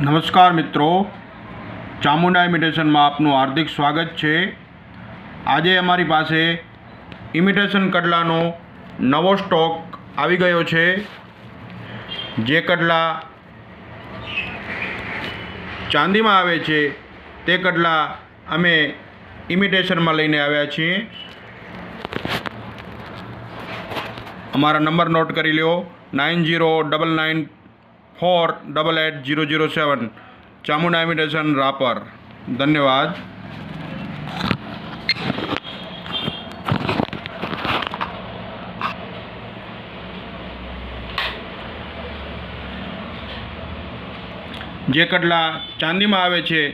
નમસ્કાર મિત્રો. ચામુંડા ઇમિટેશનમાં આપનું હાર્દિક સ્વાગત છે. આજે અમારી પાસે ઇમિટેશન કડલાનો નવો સ્ટોક આવી ગયો છે. જે કડલા ચાંદીમાં આવે છે, તે કડલા અમે ઇમિટેશનમાં લઈને આવ્યા છીએ. અમારા નંબર નોટ કરી લ્યો. Nine zero double nine four double eight zero zero seven Chamunda imitation Rapar ધન્યવાદ જે કડલા ચાંદીમાં આવે છે,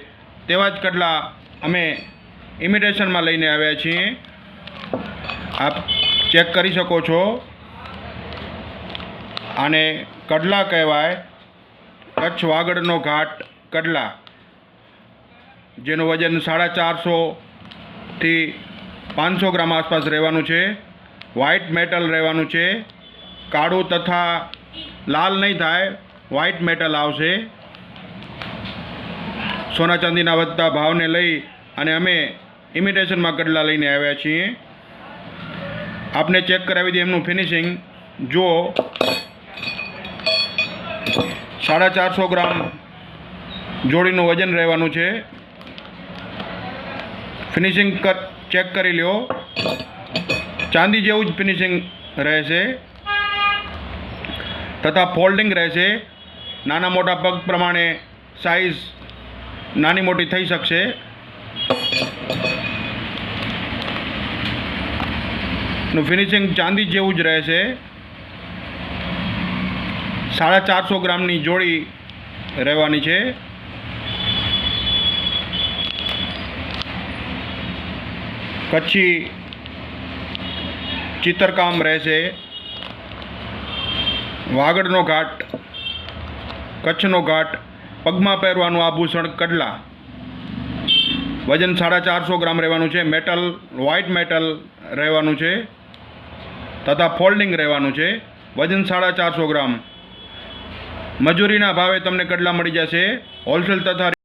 તેવા જ કડલા અમે ઇમિટેશનમાં લઈને આવ્યા છીએ. આપ ચેક કરી શકો છો. આને કડલા કહેવાય. કચ્છ વાગડનો ઘાટ કડલા, જેનું વજન સાડા ચારસોથી પાંચસો ગ્રામ આસપાસ રહેવાનું છે. વ્હાઇટ મેટલ રહેવાનું છે. કાળું તથા લાલ નહીં થાય વ્હાઇટ મેટલ આવશે. સોના ચાંદીના વધતા ભાવને લઈ અને અમે ઇમિટેશનમાં કડલા લઈને આવ્યા છીએ. આપને ચેક કરાવી દઈએ એમનું ફિનિશિંગ જુઓ સાડા ચારસો ગ્રામ જોડીનું વજન રહેવાનું છે. ફિનિશિંગ કર ચેક કરી લ્યો. ચાંદી જેવું જ ફિનિશિંગ રહેશે. તથા ફોલ્ડિંગ રહેશે. નાના મોટા પગ પ્રમાણે સાઇઝ નાની મોટી થઈ શકશે. નું ફિનિશિંગ ચાંદી જેવું જ રહેશે. સાડા ચારસો ગ્રામની જોડી રહેવાની છે. કચ્છી ચિત્રકામ રહેશે. વાગડનો ઘાટ, કચ્છનો ઘાટ, પગમાં પહેરવાનું આભૂષણ કડલા. વજન સાડા ચારસો ગ્રામ રહેવાનું છે. મેટલ વ્હાઇટ મેટલ રહેવાનું છે. તથા ફોલ્ડિંગ રહેવાનું છે. વજન સાડા ચારસો ગ્રામ. મજૂરીના ભાવે તમને કડલા મળી જશે. હોલસેલ તથા